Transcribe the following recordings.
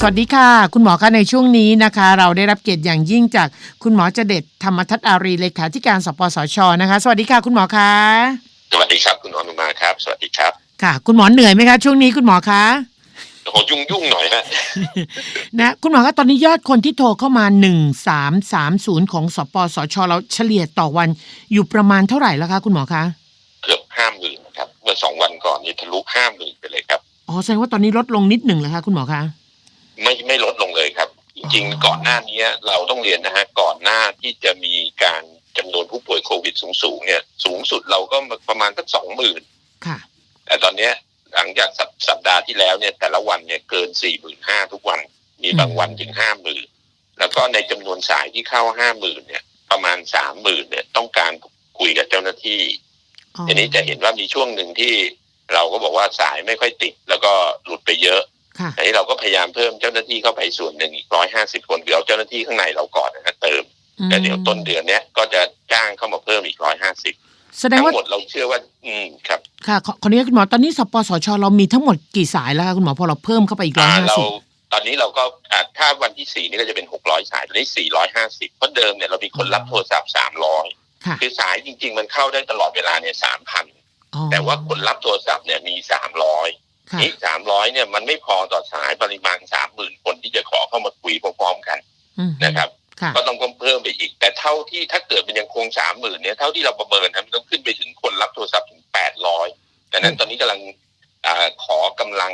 สวัสดีค่ะ คุณหมอคะในช่วงนี้นะคะ เราได้รับเกียรติอย่างยิ่งจากคุณหมอเจเด็ดธรรมทัศน์อารีเลขาธิการสปสชนะคะ สวัสดีค่ะ คุณหมอคะสวัสดีครับคุณอนุมาครับ สวัสดีครับค่ะ คุณหมอเหนื่อยไหมคะช่วงนี้คุณหมอคะโอ้โหยุ่งยุ่งๆหน่อยฮะนะคุณหมอคะตอนนี้ยอดคนที่โทรเข้ามา1330ของสปสชเราเฉลี่ยต่อวันอยู่ประมาณเท่าไหร่แล้วคะ คุณหมอคะเกือบห้าหมื่นนะครับเมื่อสองวันก่อนนี่ทะลุห้าหมื่นไปเลยครับอ๋อแสดงว่าตอนนี้ลดลงนิดหนึ่งแล้วคะคุณหมอคะ ไม่ไม่ลดลงเลยค รับจริงอ๋อๆก่อนหน้านี้เราต้องเรียนนะฮะก่อนหน้าที่จะมีการจำนวนผู้ป่วยโควิดสูงๆเนี่ย สูงสุดเราก็ประมาณสักสองหมื่นค่ะแต่ตอนเนี้ยหลังจากสัปสัปดาห์ที่แล้วเนี่ย แต่ละวันเนี่ยเกินสี่หมื่นห้าทุกวัน มีบางวันถึงห้าหมื่นแล้วก็ในจำนวนสายที่เข้าห้าหมื่นเนี่ย ประมาณสามหมื่นเนี่ยต้องการคุยกับเจ้าหน้าที่อ๋อทีนี้จะเห็นว่ามีช่วงหนึ่งที่เราก็บอกว่าสายไม่ค่อยติด แล้วก็หลุดไปเยอะค่ะ อันนี้เราก็พยายามเพิ่มเจ้าหน้าที่เข้าไปส่วนหนึ่งอีกร้อยห้าสิบคนคือเอาเจ้าหน้าที่ข้างในเราก่อนนะฮะเติมแต่เดี๋ยวต้นเดือนเนี้ยก็จะจ้างเข้ามาเพิ่มอีกร้อยห้าสิบแสดงทั้งว่าหมดเราเชื่อว่า อืมครับ ค่ะขอขออนุญาตคุณหมอตอนนี้สปสชเรามีทั้งหมดกี่สายแล้วคะคุณหมอพอเราเพิ่มเข้าไปอีกร้อยอ่าห้าเราสิบตอนนี้เราก็อ่าถ้าวันที่สี่นี่ก็จะเป็นหกร้อยสายตอนนี้สี่ร้อยห้าสิบเพราะเดิมเนี่ยเรามีคนรับโทรศัพท์สามร้อยค่ะคือสายจริง ๆ มันเข้าได้ตลอดเวลาเนี่ยสามพันอ๋อแต่ว่าคนรับโทรศัพท์เนี่ยมีสามร้อยค่ะ นี่สามร้อยเนี่ยมันไม่พอต่อสายปริมาณสามหมื่นคนที่จะขอเข้ามาคุยพร้อมๆกันอืมนะครับค่ะก็ต้องเพิ่มไปอีก แต่เท่าที่ถ้าเกิดมันยังคงสามหมื่นเนี่ยเท่าที่เราประเมินนะมันต้องขึ้นไปถึงคนรับโทรศัพท์ถึงแปดร้อยดังนั้นตอนนี้กำลังอาขอกำลัง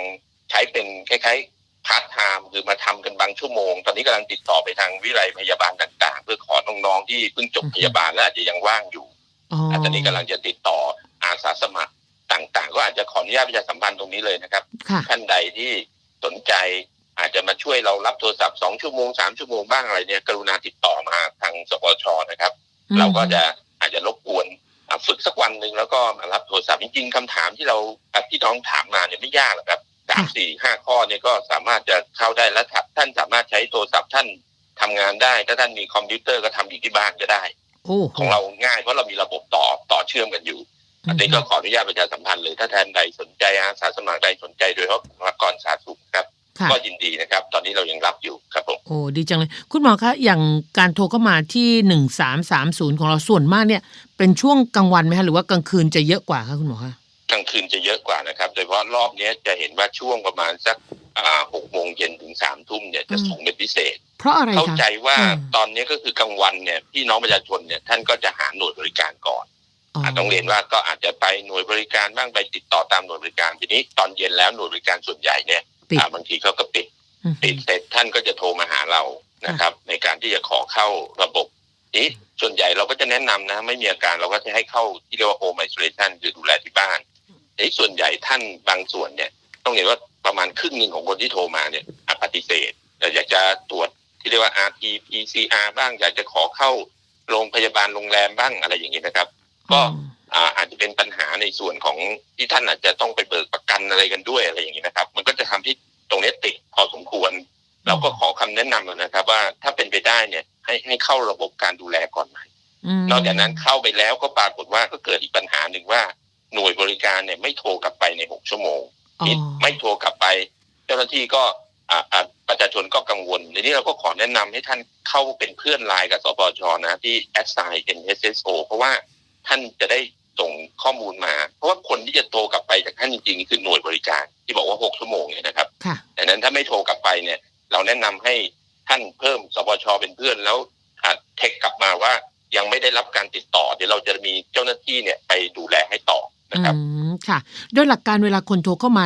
ใช้เป็นคล้ายๆพาร์ทไทม์คือมาทำกันบางชั่วโมง ตอนนี้กำลังติดต่อไปทางวิไลพยาบาลต่าง ๆ เพื่อขอน้องๆที่เพิ่งจบพยาบาลและอาจจะยังว่างอยู่อ๋ออะตอนนี้กำลังจะติดต่ออาสาสมัคร ต่างๆ ก็อาจจะขออนุญาตประชาสัมพันธ์ตรงนี้เลยนะครับค่ะท่านใดที่สนใจอาจจะมาช่วยเรารับโทรศัพท์สองชั่วโมงสามชั่วโมงบ้างอะไรเนี่ย กรุณาติดต่อมาทางสปชนะครับอืมเราก็จะอาจจะรบกวนอะฝึกสักวันหนึ่งแล้วก็มารับโทรศัพท์จริงๆคำถามที่เราอะที่น้องถามมาเนี่ยไม่ยากหรอกครับสามสี่ห้าข้อเนี่ยก็สามารถจะเข้าได้และถ้าท่านสามารถใช้โทรศัพท์ท่านทำงานได้ ถ้าท่านมีคอมพิวเตอร์ก็ทำอยู่ที่บ้านก็ได้โอ้ของเราง่ายเพราะเรามีระบบต่อต่อเชื่อมกันอยู่ อันนี้ก็ขออนุญาตประชาสัมพันธ์เลยถ้าแทนใดสนใจอาสาสมัครใดสนใจโดยเฉพาะบุคลากรสาธารณสุขครับค่ะก็ยินดีนะครับ ตอนนี้เรายังรับอยู่ครับผมโอ้ดีจังเลย คุณหมอคะอย่างการโทรเข้ามาที่หนึ่งสามสามศูนย์ของเราส่วนมากเนี่ย เป็นช่วงกลางวันไหมคะหรือว่ากลางคืนจะเยอะกว่าคะคุณหมอคะกลางคืนจะเยอะกว่านะครับ โดยเฉพาะรอบเนี้ยจะเห็นว่าช่วงประมาณสักอ่าหกโมงเย็นถึงสามทุ่มเนี่ยจะสูงเป็นพิเศษ เพราะอะไรเข้าคะใจว่าอืมตอนนี้ก็คือกลางวันเนี่ยพี่น้องประชาชนเนี่ยท่านก็จะหาหน่วยบริการก่อนอา ต้องเรียนว่าก็อาจจะไปหน่วยบริการบ้างไปติดต่อตามหน่วยบริการทีนี้ตอนเย็นแล้วหน่วยบริการส่วนใหญ่เนี่ยปิดอ่าบางทีเขาก็ปิดอืมปิดเสร็จท่านก็จะโทรมาหาเรานะครับ ในการที่จะขอเข้าระบบนี้ส่วนใหญ่เราก็จะแนะนำนะ ไม่มีอาการเราก็จะให้เข้าที่เรียกว่า home isolation คือดูแลที่บ้านนี้ส่วนใหญ่ท่านบางส่วนเนี่ย ต้องเห็นว่าประมาณครึ่งหนึ่งของคนที่โทรมาเนี่ยอะปฏิเสธแต่อยากจะตรวจที่เรียกว่า rt pcr บ้างอยากจะขอเข้าโรงพยาบาลโรงแรมบ้างอะไรอย่างนี้นะครับ ก็อ่าอาจจะเป็นปัญหาในส่วนของที่ท่านอาจจะต้องไปเบิกประกันอะไรกันด้วยอะไรอย่างนี้นะครับ มันก็จะทำให้ตรงนี้ติดพอสมควร เราก็ขอคำแนะนำนะครับ ว่าถ้าเป็นไปได้เนี่ย ให้ให้เข้าระบบการดูแลก่อนไหมมนอกจากนั้นเข้าไปแล้วก็ปรากฏว่าก็เกิดอีกปัญหาหนึ่งว่าหน่วยบริการเนี่ยไม่โทรกลับไปในหกชั่วโมงอ๋อนี่ไม่โทรกลับไป เจ้าหน้าที่ก็อ่าอ่าประชาชนก็กังวลในนี้เราก็ขอแนะนำให้ท่านเข้าเป็นเพื่อนไลน์กับสปชนะที่ s i NSSO เพราะว่า ท่านจะได้ส่งข้อมูลมา เพราะว่าคนที่จะโทรกลับไปจากท่านจริงๆคือหน่วยบริการที่บอกว่าหกชั่วโมงเนี่ยนะครับค่ะดังนั้นถ้าไม่โทรกลับไปเนี่ย เราแนะนำให้ท่านเพิ่มสปชเป็นเพื่อนแล้วอาเทคกลับมาว่ายังไม่ได้รับการติดต่อ เดี๋ยวเราจะมีเจ้าหน้าที่เนี่ยไปดูแลให้ต่อนะครับอืมค่ะ โดยหลักการเวลาคนโทรเข้ามา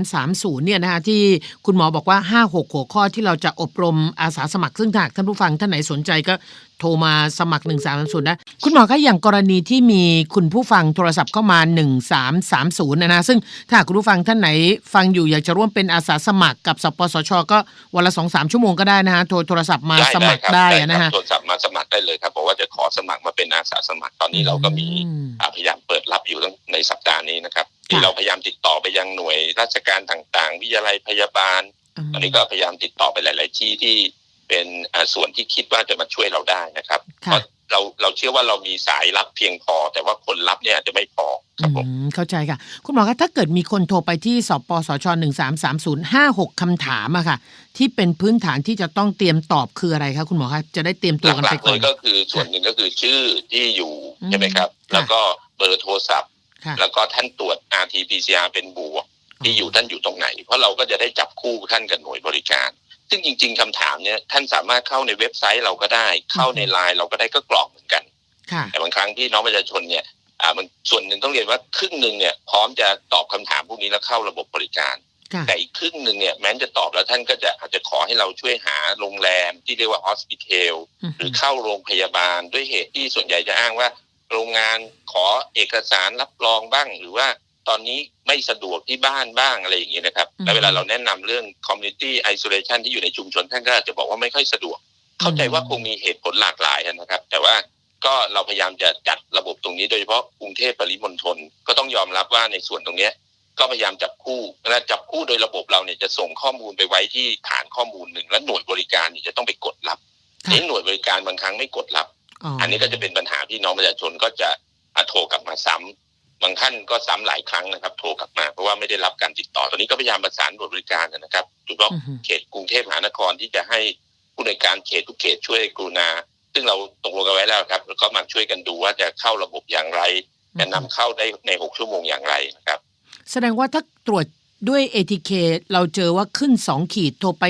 1330เนี่ยนะคะที่คุณหมอบอกว่า 5 6 หัวข้อที่เราจะอบรมอาสาสมัครซึ่งถ้าหากท่านผู้ฟังท่านไหนสนใจก็ โทรมาสมัคร 1330นะคุณหมอคะอย่างกรณีที่มีคุณผู้ฟังโทรศัพท์เข้ามา 1330นะนะซึ่งถ้าหากคุณผู้ฟังท่านไหนฟังอยู่อยากจะร่วมเป็นอาสาสมัครกับสปสช ก็วันละ2-3ชั่วโมงก็ได้นะฮะโทรโทรศัพท์มาสมัครได้อะนะครัฮะบโทรศัพท์มาสมัครได้เลยครับบอกว่าจะขอสมัครมาเป็นอาสาสมัครตอนนี้เราก็มีอืมอ่าพยายามเปิดรับอยู่ในสัปดาห์นี้นะครับที่เราพยายามติดต่อไปยังหน่วยราชการต่างๆ วิทยาลัยพยาบาลตอนนี้ก็พยายามติดต่อไปหลาย ๆ ที่ที่ เป็นอ่าส่วนที่คิดว่าจะมาช่วยเราได้นะครับเพค่ะราะเราเราเชื่อว่าเรามีสายรับเพียงพอ แต่ว่าคนรับเนี่ยอาจจะไม่พอครับผมอืมเข้าใจค่ะ คุณหมอคะถ้าเกิดมีคนโทรไปที่สปสชหนึ่งสามสามศูนย์ห้าหกคำถามอะค่ะ ที่เป็นพื้นฐานที่จะต้องเตรียมตอบคืออะไรคะคุณหมอคะจะได้เตรียมตัวกันหไปลักๆก่เลอนยก็คือส่วนหนึ่งก็คือชื่อที่อยู่อืมใช่ไหมครับค่ะแล้วก็เบอร์โทรศัพท์ค่ะแล้วก็ท่านตรวจ RT-PCR เป็นบวกที่อยู่ท่านอยู่ตรงไหน เพราะเราก็จะได้จับคู่ท่านกับหน่วยบริการ ซึ่งจริง ๆคำถามเนี่ยท่านสามารถเข้าในเว็บไซต์เราก็ได้ เข้าในไลน์เราก็ได้ก็กรอกเหมือนกันค่ะแต่บางครั้งที่น้องประชาชนเนี่ยอ่ามันส่วนหนึ่งต้องเรียนว่าครึ่งหนึ่งเนี่ยพร้อมจะตอบคำถามพวกนี้แล้วเข้าระบบบริการค่ะแต่อีกครึ่งหนึ่งเนี่ยแม้จะตอบแล้วท่านก็จะอาจจะขอให้เราช่วยหาโรงแรมที่เรียกว่า hospital หรือเข้าโรงพยาบาลด้วยเหตุที่ส่วนใหญ่จะอ้างว่า โรงงานขอเอกสารรับรองบ้างหรือว่า ตอนนี้ไม่สะดวกที่บ้านบ้างอะไรอย่างเงี้ยนะครับอืมแล้วเวลาเราแนะนำเรื่อง community isolation ที่อยู่ในชุมชนท่านก็อาจจะบอกว่าไม่ค่อยสะดวก เข้าใจว่าคงมีเหตุผลหลากหลายนะครับ แต่ว่าก็เราพยายามจะจัดระบบตรงนี้โดยเฉพาะกรุงเทพปริมณฑลก็ต้องยอมรับว่าในส่วนตรงเนี้ยก็พยายามจับคู่และจับคู่โดยระบบเราเนี่ยจะส่งข้อมูลไปไว้ที่ฐานข้อมูลหนึ่งและหน่วยบริการเนี่ยจะต้องไปกดรับค่ะนี่หน่วยบริการบางครั้งไม่กดรับ อันนี้ก็จะเป็นปัญหาที่น้องประชาชนก็จะอะโทรกลับมาซ้ำ บางท่านก็ซ้ำหลายครั้งนะครับ โทรกลับมาเพราะว่าไม่ได้รับการติดต่อ ตอนนี้ก็พยายามประสานหน่วยบริการนะครับโดยเฉพาะอือฮึเขตกรุงเทพมหานครที่จะให้ผู้ในวยการเขตทุกเขตช่วยกรุณา ซึ่งเราตกลงกันไว้แล้วครับ แล้วก็มาช่วยกันดูว่าจะเข้าระบบอย่างไรจะนำเข้าได้ในหกชั่วโมงอย่างไรนะครับ แสดงว่าถ้าตรวจด้วย ATK เราเจอว่าขึ้น 2 ขีดโทรไป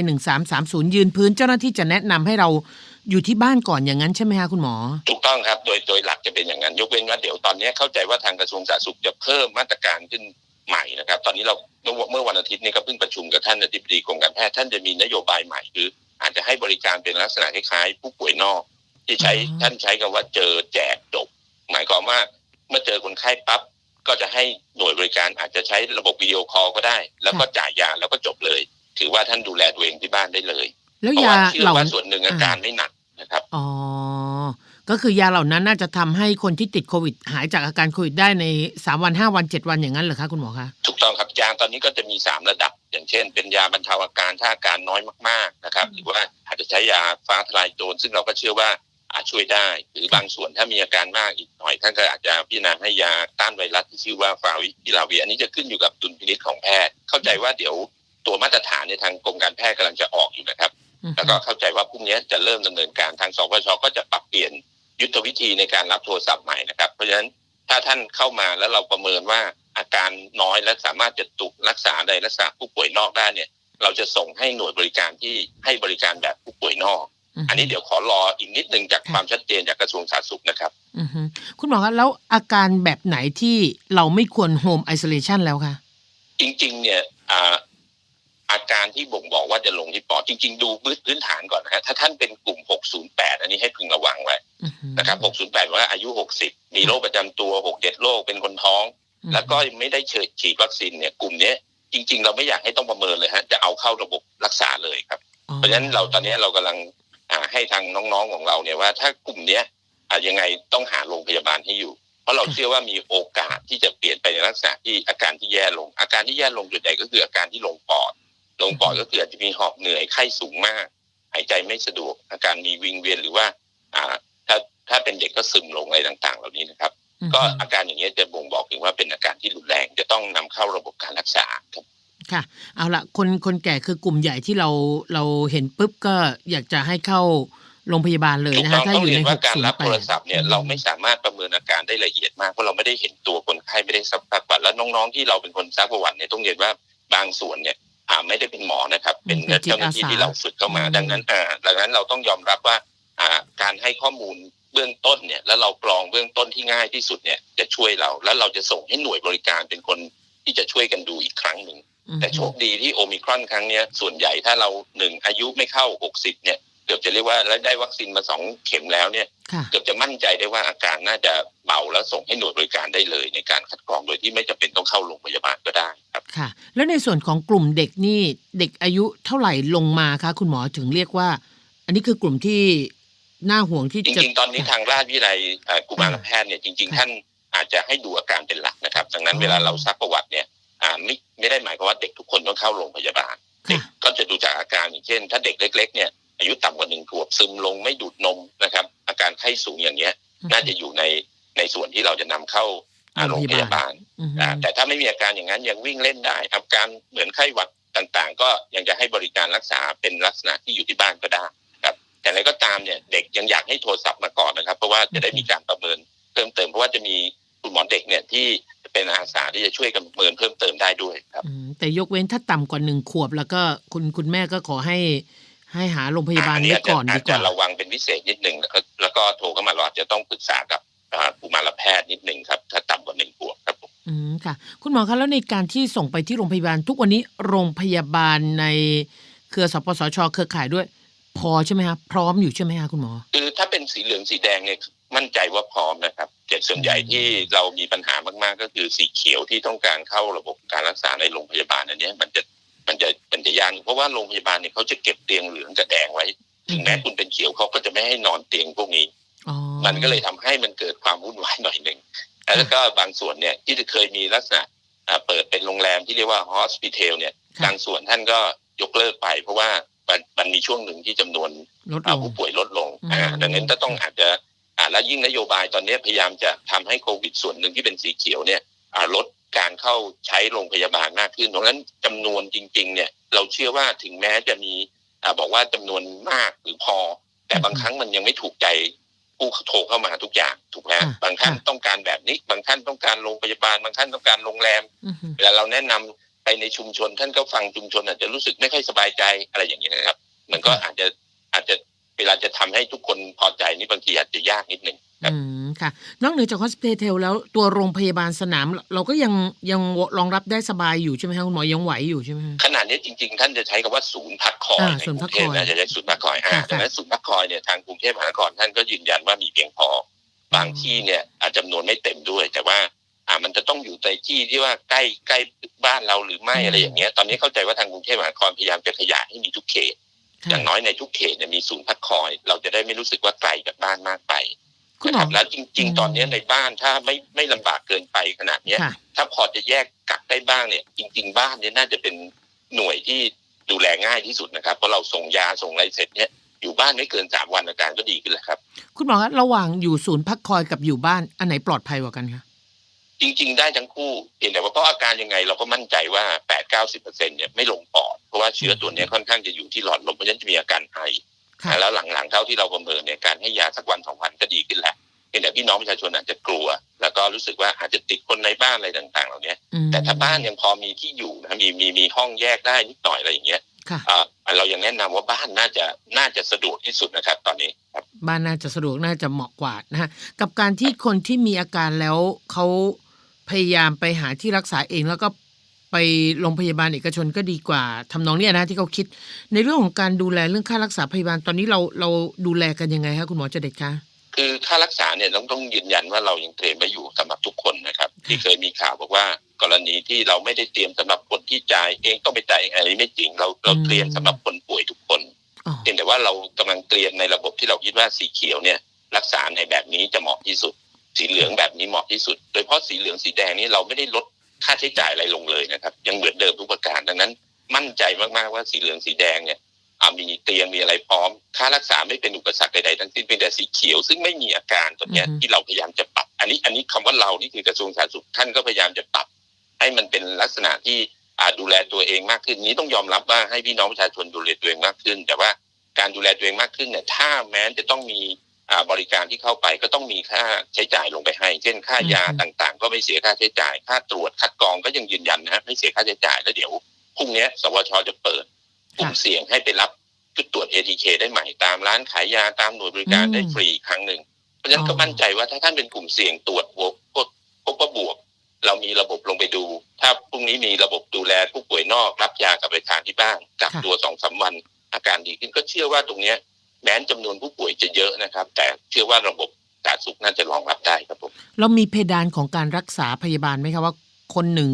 1330 ยืนพื้นเจ้าหน้าที่จะแนะนำให้เรา อยู่ที่บ้านก่อนอย่างนั้นใช่ไหมคะคุณหมอ ถูกต้องครับโดยโดยหลักจะเป็นอย่างนั้น ยกเว้นว่าเดี๋ยวตอนนี้เข้าใจว่าทางกระทรวงสาธารณสุขจะเพิ่มมาตรการขึ้นใหม่นะครับ ตอนนี้เราเมื่อเมื่อวันอาทิตย์นี้ก็เพิ่งประชุมกับท่านอธิบดีกรมการแพทย์ท่านจะมีนโยบายใหม่คือ อาจจะให้บริการเป็นลักษณะคล้ายๆ ผู้ป่วยนอก ที่ใช้อ๋อท่านใช้คำว่าเจอแจกจบ หมายความว่าเมื่อเจอคนไข้ปั๊บก็จะให้หน่วยบริการอาจจะใช้ระบบวิดีโอคอลก็ได้ แล้วก็จ่ายยาแล้วก็จบเลย ถือว่าท่านดูแลตัวเองที่บ้านได้เลย แล้วเพราะยาว่าเชื่อเหล่าว่าส่วนหนึ่งอาการไม่หนักนะครับ อ๋อ ก็คือยาเหล่านั้นน่าจะทำให้คนที่ติดโควิด หายจากอาการโควิดได้ใน3วัน5วัน7วันอย่างนั้นเหรอคะคุณหมอคะ ถูกต้องครับยาตอนนี้ก็จะมีสามระดับ อย่างเช่น เป็นยาบรรเทาอาการถ้าอาการน้อยมากๆนะครับ หรือว่าอาจจะใช้ยาฟ้าทลายโจรซึ่งเราก็เชื่อว่าอาจช่วยได้ หรือบางส่วนถ้ามีอาการมากอีกหน่อยท่านก็อาจจะพิจารณาให้ยาต้านไวรัสที่ชื่อว่าฟาวิพิลาเวียอันนี้จะขึ้นอยู่กับดุลพินิจของแพทย์ เข้าใจว่าเดี๋ยวตัวมาตรฐานในยทางกรมการแพทย์กำลังจะออกอยู่นะครับอือฮึ แล้วก็เข้าใจว่าพรุ่งนี้จะเริ่มดำเนินการทางสปชก็จะปรับเปลี่ยนยุทธวิธีในการรับโทรศัพท์ใหม่นะครับ เพราะฉะนั้นถ้าท่านเข้ามาแล้วเราประเมินว่าอาการน้อยและสามารถจะตุกรักษาในลักษณะผู้ป่วยนอกได้เนี่ย เราจะส่งให้หน่วยบริการที่ให้บริการแบบผู้ป่วยนอก อันนี้เดี๋ยวขอรออีกนิดนึงจากความชัดเจนจากกระทรวงสาธารณสุขนะครับอือฮึคุณหมอคะแล้วอาการแบบไหนที่เราไม่ควรโฮมไอโซเลชันแล้วคะจริงๆ เนี่ย อ่าอาการที่บ่งบอกว่าจะลงที่ปอดจริง ๆ ดูพื้นฐานก่อนนะฮะถ้าท่านเป็นกลุ่ม 608 อันนี้ให้พึงระวังไว้อือฮึนะครับ 608 ว่าอายุ 60 มีโรคประจำตัว 6-7 โรคเป็นคนท้องอือฮึแล้วก็ไม่ได้เฉิดฉีดวัคซีนเนี่ยกลุ่มเนี้ยจริง ๆ เราไม่อยากให้ต้องประเมินเลยฮะจะเอาเข้าระบบรักษาเลยครับอ๋อเพราะฉะนั้นเราตอนนี้เรากำลังอ่าให้ทางน้องๆของเราเนี่ยว่า ถ้ากลุ่มเนี้ยอ่ายังไงต้องหาโรงพยาบาลให้อยู่ เพราะเราเชื่อว่ามีโอกาสที่จะเปลี่ยนไปในลักษณะที่อาการที่แย่ลง อาการที่แย่ลงส่วนใหญ่ก็คืออาการที่ลงปอด ลงปอดก็คืออาจจะมีหอบเหนื่อยไข้สูงมาก หายใจไม่สะดวก อาการมีวิงเวียนหรือว่า อ่า ถ้าถ้าเป็นเด็กก็ซึมลงอะไรต่าง ๆ เหล่านี้นะครับอือฮึก็อาการอย่างเงี้ยจะบ่งบอกถึงว่าเป็นอาการที่รุนแรง จะต้องนำเข้าระบบการรักษาครับค่ะเอาละคนคนแก่คือกลุ่มใหญ่ที่เราเราเห็นปุ๊บก็อยากจะให้เข้าโรงพยาบาลเลยถูกนะต้คะองถ้าต้อองยู่เรีในยนหว่ากการศูนรับย์แปโทรดศัพท์เนี่ยเราไม่สามารถประเมินอาการได้ละเอียดมากเพราะเราไม่ได้เห็นตัวคนไข้ไม่ได้ซักประวัติแล้วน้องๆที่เราเป็นคนซักประวัติเนี่ยต้องเรียนว่าบางส่วนเนี่ย อ่าไม่ได้เป็นหมอนะครับ เป็นเจ้าหน้าที่ที่เราฝึกเข้ามา ดังนั้นอ่าดังนั้นเราต้องยอมรับว่าอ่าการให้ข้อมูลเบื้องต้นเนี่ยแล้วเรากรองเบื้องต้นที่ง่ายที่สุดเนี่ยจะช่วยเรา แล้วเราจะส่งให้หน่วยบริการเป็นคนที่จะช่วยกันดูอีกครั้งหนึ่งอือฮึแต่โชคดีที่โอมิครอนครั้งเนี้ยส่วนใหญ่ถ้าเราหนึ่งอายุไม่เข้า60เนี่ยเกือบจะเรียกว่าแล้วได้วัคซีนมาสองเข็มแล้วเนี่ยค่ะ เกือบจะมั่นใจได้ว่าอาการน่าจะเบาแล้วส่งให้หน่วยบริการได้เลย ในการคัดกรองโดยที่ไม่จำเป็นต้องเข้าโรงพยาบาลก็ได้ครับค่ะ แล้วในส่วนของกลุ่มเด็กนี่เด็กอายุเท่าไหร่ลงมาคะคุณหมอถึงเรียกว่า อันนี้คือกลุ่มที่น่าห่วงที่จจะริงๆ ตอนนี้ทางราชวิทยาลัยเอ่อกุมารแพทย์เนี่ยจริง ๆ ท่านอาจจะให้ดูอาการเป็นหลักนะครับ ดังนั้นอ๋อเวลาเราซักประวัติเนี่ยอ่าไม่ไม่ได้หมายความว่าเด็กทุกคนต้องเข้าโรงพยาบาลเด็กค่ะก็จะดูจากอาการอย่างเช่น ถ้าเด็กเล็ก ๆ เนี่ยอายุต่ำกว่าหนึ่งขวบซึมลงไม่ดูดนมนะครับอา การไข้สูงอย่างเงี้ย น่าจะอยู่ในในส่วนที่เราจะนำเข้าอ่าโรงพยาบาลอืมอ่าแต่ถ้าไม่มีอาการอย่างนั้นยังวิ่งเล่นได้อาการเหมือนไข้หวัดต่างๆ ก็ยังจะให้บริการรักษาเป็นลักษณะที่อยู่ที่บ้านก็ได้ครับ แต่อะไรก็ตามเนี่ยเด็กยังอยากให้โทรศัพท์มาก่อนนะครับ เพราะว่าจะได้มีการประเมินเพิ่มเติมเพราะว่าจะมีคุณหมอเด็กเนี่ยที่เป็นอาสาที่จะช่วยกันประเมินเพิ่มเติมได้ด้วยครับอืมแต่ยกเว้นถ้าต่ำกว่าหนึ่งขวบแล้วก็คุณคุณแม่ก็ขอให้ ให้หาโรงพยาบาลอันนี้ไว้อาจจะก่อนอาดีจกจะว่าระวังเป็นพิเศษนิดหนึ่งแล้วก็แล้วก็โทรเข้ามาเราอาจจะต้องปรึกษากับอ่ากุมารแพทย์นิดหนึ่งครับ ถ้าต่ำกว่าหนึ่งขวบครับผมอืมค่ะ คุณหมอคะแล้วในการที่ส่งไปที่โรงพยาบาล ทุกวันนี้โรงพยาบาลในเครือสปสชเครือข่ายด้วย พอใช่ไหมคะพร้อมอยู่ใช่ไหมคะคุณหมอคือถ้าเป็นสีเหลืองสีแดงเนี่ยมั่นใจว่าพร้อมนะครับแต่ส่วนใหญ่ที่เรามีปัญหามาก ๆ ก็คือสีเขียวที่ต้องการเข้าระบบการรักษาในโรงพยาบาลอันเนี้ยมันจะ มันจะมันจะยากเพราะว่าโรงพยาบาลเนี่ยเขาจะเก็บเตียงเหลืองกับแดงไว้ถึงแม้คุณเป็นเขียวเขาก็จะไม่ให้นอนเตียงพวกนี้อ๋อมันก็เลยทำให้มันเกิดความวุ่นวายหน่อยหนึ่งแล้วก็บางส่วนเนี่ยที่เคยมีลักษณะอ่าเปิดเป็นโรงแรมที่เรียกว่า hospital เนี่ยค่ะบางส่วนท่านก็ยกเลิกไป เพราะว่ามันมันมีช่วงหนึ่งที่จำนวนลดลอ่างผู้ป่วยลดลงอืมอ่าดังนั้นก็ต้องอาจจะอ่าและยิ่งนโยบายตอนนี้พยายามจะทำให้โควิดส่วนหนึ่งที่เป็นสีเขียวเนี่ยอ่าลด การเข้าใช้โรงพยาบาลมากขึ้นเพราะฉะนั้นจำนวนจริง ๆ เนี่ย เราเชื่อว่าถึงแม้จะมีอ่าบอกว่าจำนวนมากหรือพอ แต่บางครั้งมันยังไม่ถูกใจผู้โทรเข้ามาทุกอย่างถูกไหมฮะค่ะบางท่านค่ะต้องการแบบนี้ บางท่านต้องการโรงพยาบาล บางท่านต้องการโรงแรมอือฮึเวลาเราแนะนำไปในชุมชน ท่านก็ฟังชุมชน อาจจะรู้สึกไม่ค่อยสบายใจอะไรอย่างเงี้ยนะครับ มันก็อาจจะอาจจะเวลาจะทำให้ทุกคนพอใจนี่บางทีอาจจะยากนิดหนึ่งครับ อืมค่ะ นอกเหนือจาก hospital แล้วตัวโรงพยาบาลสนาม เราก็ยังยังรองรับได้สบายอยู่ใช่ไหมคะคุณหมอยังไหวอยู่ใช่ไหมคะขนาดนี้จริงๆ ท่านจะใช้คำว่าศูนย์พักคอยอ่าในศูนย์กพัรุกงเทพคอยนะจะใช้ศูนย์พักคอยอ่าค่ะดังนั้นศูนย์พักคอยเนี่ยทางกรุงเทพมหานครท่านก็ยืนยันว่ามีเพียงพอบางที่เนี่ยอาจจำนวนไม่เต็มด้วย แต่ว่าอ่ามันจะต้องอยู่ในที่ที่ว่าใกล้ใกล้บ้านเราหรือไม่อืมอะไรอย่างเงี้ย ตอนนี้เข้าใจว่าทางกรุงเทพมหานครพยายามจะขยายให้มีทุกเขตค่ะอย่างน้อยในทุกเขตเนี่ยมีศูนย์พักคอย เราจะได้ไม่รู้สึกว่าไกลจากบ้านมากไปคุณ นะหมคอรับแล้วจริงอืมๆตอนนี้ในบ้านถ้าไม่ไม่ลำบากเกินไปขนาดเนี้ยค่ะถ้าพอจะแยกกักได้บ้างเนี่ย จริง ๆ บ้านเนี่ยน่าจะเป็นหน่วยที่ดูแลง่ายที่สุดนะครับเพราะเราส่งยาส่งอะไรเสร็จเนี่ยอยู่บ้านไม่เกินสามวันอาการก็ดีขึ้นแล้วครับ คุณหมอคะระหว่างอยู่ศูนย์พักคอยกับอยู่บ้านอันไหนปลอดภัยกว่ากันคะจริง ๆ ได้ทั้งคู่เพียงแต่ว่าเพราะอาการยังไงเราก็มั่นใจว่าแปดเก้าสิบเปอร์เซ็นเนี่ยไม่ลงปอดเพราะว่าเชื้อตัวเนี้ยค่อนข้างจะอยู่ที่หลอดลมเพราะฉะนั้นจะมีอาการไอค่ะ แล้วหลังๆเท่าที่เราประเมินเนี่ยการให้ยาสักวันสองวันก็ดีขึ้นแล้วเพียงแต่พี่น้องประชาชนอาจจะกลัว แล้วก็รู้สึกว่าอาจจะติดคนในบ้านอะไรต่าง ๆ เหล่านี้อืมแต่ถ้าบ้านยังพอมีที่อยู่นะมีมีมีห้องแยกได้นิดหน่อยอะไรอย่างเงี้ยค่ะอ่าเรายังแนะนำว่าบ้านน่าจะน่าจะสะดวกที่สุดนะครับ ตอนนี้ครับบ้านน่าจะสะดวกน่าจะเหมาะกว่านะฮะกับการที่คนที่มีอาการแล้วเขาพยายามไปหาที่รักษาเองแล้วก็ ไปโรงพยาบาลเอกชนก็ดีกว่าทำนองเนี้ยนะที่เขาคิด ในเรื่องของการดูแลเรื่องค่ารักษาพยาบาลตอนนี้เราเราดูแลกันยังไงคะคุณหมอเจเด็ดคะคือค่ารักษาเนี่ยต้องต้องยืนยันว่าเรายังเตรียมไว้อยู่สำหรับทุกคนนะครับ ที่เคยมีข่าวบอกว่ากรณีที่เราไม่ได้เตรียมสำหรับคนที่จ่ายเองต้องไปจ่ายอะไรไม่จริง เราเราเตรียมสำหรับคนป่วยทุกคนอ๋อเพียงแต่ว่าเรากำลังเตรียมในระบบที่เราคิดว่าสีเขียวเนี่ย รักษาในแบบนี้จะเหมาะที่สุด สีเหลืองแบบนี้เหมาะที่สุด โดยเฉพาะสีเหลืองสีแดงนี่เราไม่ได้ลด ค่าใช้จ่ายอะไรลงเลยนะครับ ยังเหมือนเดิมทุกประการดังนั้น มั่นใจมากๆว่าสีเหลืองสีแดงเนี่ยอ่ามีเตียงมีอะไรพร้อม ค่ารักษาไม่เป็นอุปสรรคใดๆทั้งสิ้นเป็นแต่สีเขียว ซึ่งไม่มีอาการตัวเนี้ยที่เราพยายามจะปรับ อันนี้อันนี้คำว่าเรานี่คือกระทรวงสาธารณสุขท่านก็พยายามจะปรับ ให้มันเป็นลักษณะที่อ่าดูแลตัวเองมากขึ้นนี้ต้องยอมรับว่าให้พี่น้องประชาชนดูแลตัวเองมากขึ้น แต่ว่าการดูแลตัวเองมากขึ้นเนี่ยถ้าแม้จะต้องมีอ่า บริการที่เข้าไปก็ต้องมีค่าใช้จ่ายลงไปให้ เช่นค่ายาต่างๆ ก็ไม่เสียค่าใช้จ่าย ค่าตรวจคัดกรองก็ยังยืนยันนะฮะไม่เสียค่าใช้จ่ายแล้วเดี๋ยวพรุ่งนี้สวชจะเปิดกลุ่มเสี่ยงให้ไปรับจุดตรวจ ATK ได้ใหม่ตามร้านขายยาตามหน่วยบริการได้ฟรีอีกครั้งหนึ่ง เพราะฉะนั้นก็มั่นใจว่าถ้าท่านเป็นกลุ่มเสี่ยงตรวจพบพบพบว่าบวก เรามีระบบลงไปดู ถ้าพรุ่งนี้มีระบบดูแลผู้ป่วยนอกรับยากลับไปทานที่บ้านกักตัวสองสามวันอาการดีขึ้นก็เชื่อว่าตรงเนี้ย แม้นจำนวนผู้ป่วยจะเยอะนะครับ แต่เชื่อว่าระบบสาธารณสุขน่าจะรองรับได้ครับผมเรามีเพดานของการรักษาพยาบาลไหมคะว่าคนหนึ่ง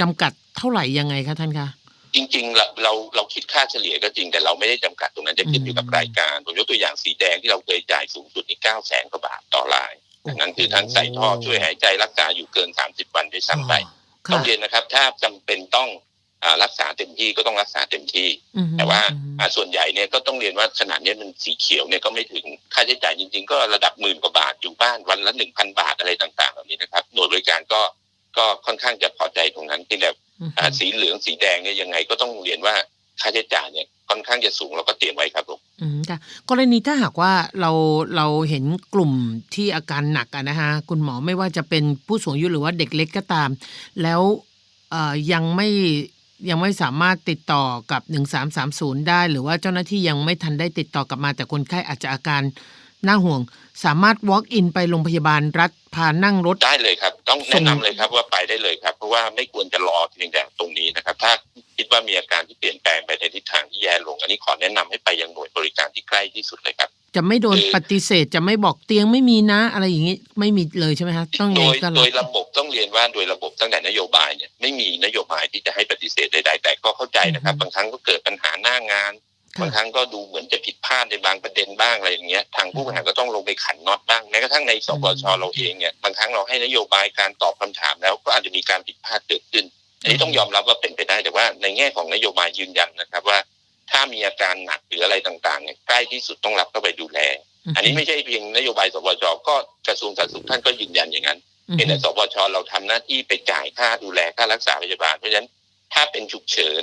จำกัดเท่าไหร่ยังไงคะท่านคะจริงๆเราเราเราคิดค่าเฉลี่ยก็จริงแต่เราไม่ได้จำกัดตรงนั้นจะขึ้นอยู่กับอืมรายการผมยกตัวอย่างสีแดงที่เราเคยจ่ายสูงสุดนี่เก้าแสนกว่าบาทต่อรายดังนั้นคือท่านใส่ท่อช่วยหายใจรักษาอยู่เกินสามสิบวันด้วยซ้ำไปค่ะต้องเรียนนะครับ ถ้าจำเป็นต้องอ่า รักษาเต็มที่ก็ต้องรักษาเต็มที่อืมแต่ว่าอืมอ่าส่วนใหญ่เนี่ยก็ต้องเรียนว่าขนาดนี้มันสีเขียวเนี่ยก็ไม่ถึงค่าใช้จ่ายจริง ๆ ก็ระดับหมื่นกว่าบาทอยู่บ้านวันละหนึ่งพันบาทอะไรต่างๆเหล่านี้นะครับหน่วยบริการก็ค่อนข้างจะพอใจตรงนั้นที่แบบอืมอ่าสีเหลืองสีแดงเนี่ยยังไงก็ต้องเรียนว่าค่าใช้จ่ายเนี่ยค่อนข้างจะสูงเราก็เตรียมไว้ครับผมอืมค่ะกรณีถ้าหากว่าเราเราเห็นกลุ่มที่อาการหนักอะนะคะคุณหมอไม่ว่าจะเป็นผู้สูงอายุหรือว่าเด็กเล็กก็ตาม แล้วเอ่อยังไม่ ยังไม่สามารถติดต่อกับ 1330 ได้ หรือว่าเจ้าหน้าที่ยังไม่ทันได้ติดต่อกลับมาแต่คนไข้อาจจะอาการน่าห่วง สามารถ walk in ไปโรงพยาบาลรัฐพานั่งรถ ได้เลยครับ ต้องแนะนำเลยครับว่าไปได้เลยครับ เพราะว่าไม่ควรจะรอเพียงแต่ตรงนี้นะครับ ถ้า คิดว่ามีอาการที่เปลี่ยนแปลงไปในทิศทางที่แย่ลง อันนี้ขอแนะนำให้ไปยังหน่วยบริการที่ใกล้ที่สุดเลยครับ จะไม่โดนคือปฏิเสธจะไม่บอกเตียงไม่มีนะ อะไรอย่างนี้ไม่มีเลยใช่ไหมคะต้องโดไงยก็โดรับยระบบต้องเรียนว่าโดยระบบตั้งแต่นโยบายเนี่ยไม่มีนโยบายที่จะให้ปฏิเสธใดๆแต่ก็เข้าใจนะครับ บางครั้งก็เกิดปัญหาหน้างานบางคค่ะรั้งก็ดูเหมือนจะผิดพลาดในบางประเด็นบ้างอะไรอย่างเงี้ยทางผู้บริหารก็ต้องลงไปขันน็อตบ้างแม้กระทั่งในสบชเราเองเนี่ยบางครั้งเราให้นโยบายการตอบคำถามแล้วก็อาจจะมีการผิดพลาดเกิดขึ้น อันนี้ต้องยอมรับว่าเป็นไปได้แต่ว่า ในแง่ของนโยบายยืนยันนะครับ ว่าถ้ามีอาการหนักหรืออะไรต่างๆเนี่ยใกล้ที่สุดต้องรับเข้าไปดูแล อันนี้ไม่ใช่เพียงนโยบายสบชก็กระทรวงสาธารณสุขท่านก็ยืนยันอย่างนั้นอืมเป็นแต่สบชเราทำหน้าที่ไปจ่ายค่าดูแลค่ารักษาพยาบาลเพราะฉะนั้นถ้าเป็นฉุกเฉิน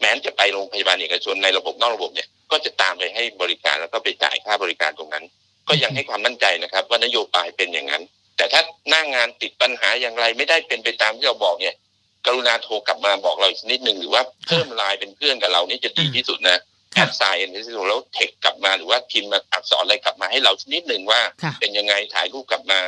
แม้จะไปโรงพยาบาลเอกชนในระบบนอกระบบเนี่ยก็จะตามไปให้บริการแล้วก็ไปจ่ายค่าบริการตรงนั้น ก็ยังให้ความมั่นใจนะครับ ว่านโยบายเป็นอย่างนั้น แต่ถ้าหน้างานติดปัญหาอย่างไรไม่ได้เป็นไปตามที่เราบอกเนี่ย กรุณาโทรกลับมาบอกเราอีกนิดนึงหรือว่าเพิ่มไลน์เป็นเพื่อนกับเรานี่จะดีที่สุดนะแอค่ะดไซน์เอ็นที่สุดแล้วเทคกลับมาหรือว่าพิมพ์มาอักษรอะไรกลับมาให้เรานิดนึงว่าค่ะเป็นยังไงถ่ายรูปกลับมา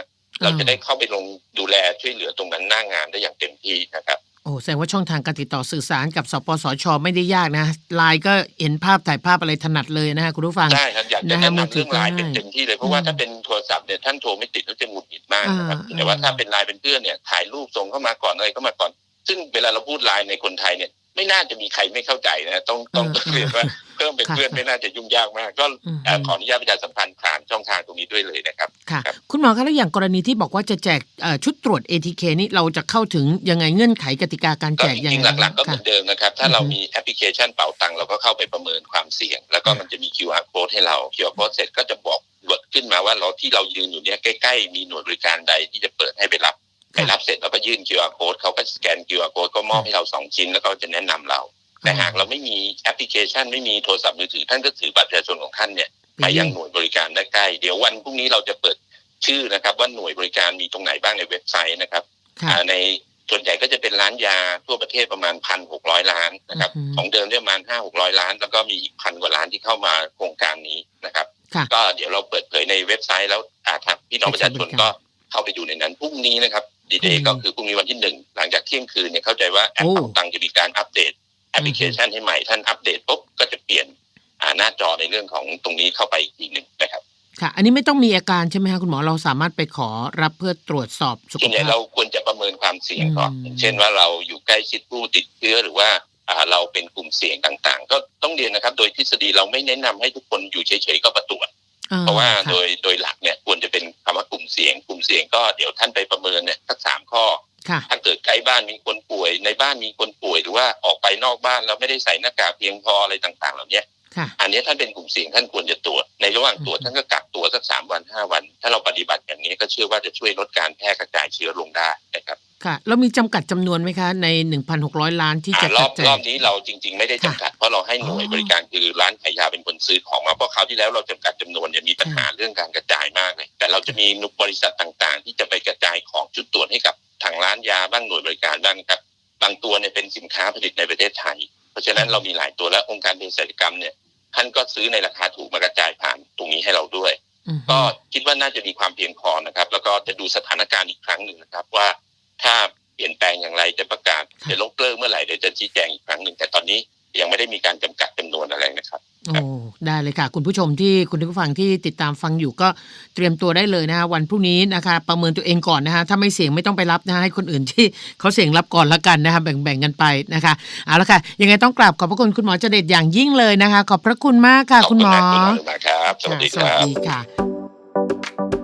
เราจะได้เข้าไปลงดูแลช่วยเหลือตรงนั้นหน้างานได้อย่างเต็มที่นะครับโอ้แสดงว่าช่องทางการติดต่อสื่อสารกับสปสช ไม่ได้ยากนะไลน์ก็เห็นภาพถ่ายภาพอะไรถนัดเลยนะฮะคุณผู้ฟังได้ครับอยากจะนะฮะแนะมือถืนำอเรื่องไลน์ก็ได้เป็นเต็มที่เลยเพราะว่าอืมถ้าเป็นโทรศัพท์เนี่ยท่านโทรไม่ติดแล้วจะหงุดหงิดมากนะครับอ่าแต่ว่าอ่าถ้าเป็นไลน์เป็นเพื่อนเนี่ยถ่ายรูปส่งเข้ามาก่อนอะไรเข้ามาก่อน ซึ่งเวลาเราพูดไลน์ในคนไทยเนี่ย ไม่น่าจะมีใครไม่เข้าใจนะต้องต้องต้องเรียนว่าเพิ่มเป็นเพื่อนไม่น่าจะยุ่งยากมาก ก็อืมเอ่อขออนุญาตประชาสัมพันธ์ผ่านช่องทางตรงนี้ด้วยเลยนะครับค่ะครับคุณหมอคะแล้วอย่างกรณีที่บอกว่าจะแจกเอ่อชุดตรวจ ATK นี่เราจะเข้าถึงยังไงเงื่อนไขกติกาการก็แจกจยังริงไงๆหลักๆก็เหมืค่ะอนเดิมนะครับ ถ้าเราอือฮึมีแอปพลิเคชันเป๋าตังค์เราก็เข้าไปประเมินความเสี่ยง แล้วก็มันจะมี QR code ให้เรา QR code เสร็จก็จะบอกหลดขึ้นมาว่าเราที่เรายืนอยู่เนี่ยใกล้ๆมีหน่วยบริการใดที่จะเปิดให้ไปรับ ไปรับเสร็จเราก็ยื่น QR code เขาก็สแกน QR code ก็มอบให้เราสองชิ้นแล้วก็จะแนะนำเรา แต่หากเราไม่มีแอปพลิเคชันไม่มีโทรศัพท์มือถือท่านก็ถือบัตรประชาชนของท่านเนี่ยไปยังหน่วยบริการได้ใกล้เดี๋ยววันพรุ่งนี้เราจะเปิดชื่อนะครับ ว่าหน่วยบริการมีตรงไหนบ้างในเว็บไซต์นะครับค่ะอ่าในส่วนใหญ่ก็จะเป็นร้านยาทั่วประเทศประมาณพันหกร้อยล้านนะครับอือฮึของเดิมเนี่ยประมาณห้าหกร้อยล้าน แล้วก็มีอีกพันกว่าล้านที่เข้ามาโครงการนี้นะครับค่ะก็เดี๋ยวเราเปิดเผยในเว็บไซต์แล้วอาทางพี่น้องประชาชนก็เข้าไปดูในนั้นพรุ่งนี้นะครับ ดีเดอืย์มก็คือพรุ่งนี้วันที่หนึ่งหลังจากเที่ยงคืนเนี่ยเข้าใจว่าแอปโอ้เป่าตังค์จะมีการอัปเดตแอปพลิเคชันให้ใหม่ ท่านอัปเดตปุ๊บก็จะเปลี่ยนอ่าหน้าจอในเรื่องของตรงนี้เข้าไปอีกทีหนึ่งนะครับค่ะ อันนี้ไม่ต้องมีอาการใช่ไหมคะคุณหมอเราสามารถไปขอรับเพื่อตรวจสอบสุขส่วนใหญ่ภาพเราควรจะประเมินความเสี่ยงก่อนอืมอย่างเช่นว่าเราอยู่ใกล้ชิดผู้ติดเชื้อหรือว่าอ่าเราเป็นกลุ่มเสี่ยงต่างๆ ก็ต้องเรียนนะครับ โดยทฤษฎีเราไม่แนะนำให้ทุกคนอยู่เฉยๆก็ประตรวจอ่ เพราะว่าค่ะโดยโดยหลักเนี่ยควรจะเป็นคำว่ากลุ่มเสี่ยงกลุ่มเสี่ยงก็เดี๋ยวท่านไปประเมินเนี่ยสักสามข้อค่ะถ้าเกิดใกล้บ้านมีคนป่วยในบ้านมีคนป่วยหรือว่าออกไปนอกบ้านแล้วไม่ได้ใส่หน้ากากเพียงพออะไรต่างๆ เหล่านี้ค่ะ อันนี้ท่านเป็นกลุ่มเสี่ยงท่านควรจะตรวจในระหว่างตรวจอืมท่านก็กักตัวสักสามวันห้าวัน ถ้าเราปฏิบัติอย่างนี้ก็เชื่อว่าจะช่วยลดการแพร่กระจายเชื้อลงได้นะครับค่ะเรามีจำกัดจำนวนไหมคะใน 1,600 ล้านที่จะอ่ารจัอดบแจรอกบนี้เราจริง ๆ ไม่ได้จำกัดเพราะเราให้หน่วยอ๋อบริการคือร้านขายยาเป็นคนซื้อของมาเพราะคราวที่แล้วเราจำกัดจำนวนเนี่ยมีปัญหาเรื่องการกระจายมากเลยแต่เราจะมีนุบริษัทต่างๆ ที่จะไปกระจายของจุดตรวจให้กับทางร้านยาบ้างหน่วยบริการบ้างครับบางตัวเนี่ยเป็นสินค้าผลิตในประเทศไทย เพราะฉะนั้นเรามีหลายตัวและองค์การเภสัชกรรมเนี่ยท่านก็ซื้อในราคาถูกมากระจายผ่านตรงนี้ให้เราด้วยอืมก็คิดว่าน่าจะมีความเพียงพอนะครับ แล้วก็จะดูสถานการณ์อีกครั้งหนึ่งนะครับ ว่าถ้าเปลี่ยนแปลงอย่างไรจะประกาศจะลกเลิกเมื่อไหร่เดี๋ยวจะชี้แจงอีกครั้งหนึ่งแต่ตอนนี้ ยังไม่ได้มีการจำกัดจำนวนอะไรนะครับโอ้ได้เลยค่ะ คุณผู้ชมที่คุณผู้ฟังที่ติดตามฟังอยู่ก็เตรียมตัวได้เลยนะคะวันพรุ่งนี้นะคะ ประเมินตัวเองก่อนนะคะถ้าไม่เสี่ยงไม่ต้องไปรับนะคะให้คนอื่นที่เขาเสี่ยงรับก่อนละกันนะคะแบ่งๆกันไปนะคะเอาละค่ะ ยังไงต้องกราบขอบพระคุณคุณหมอเจเดชอย่างยิ่งเลยนะคะ ขอบพระคุณมากค่ะขอบคุณหมอมากคุณหมอมากครับสวัสดีค่ะคสวัสรับดีค่ะ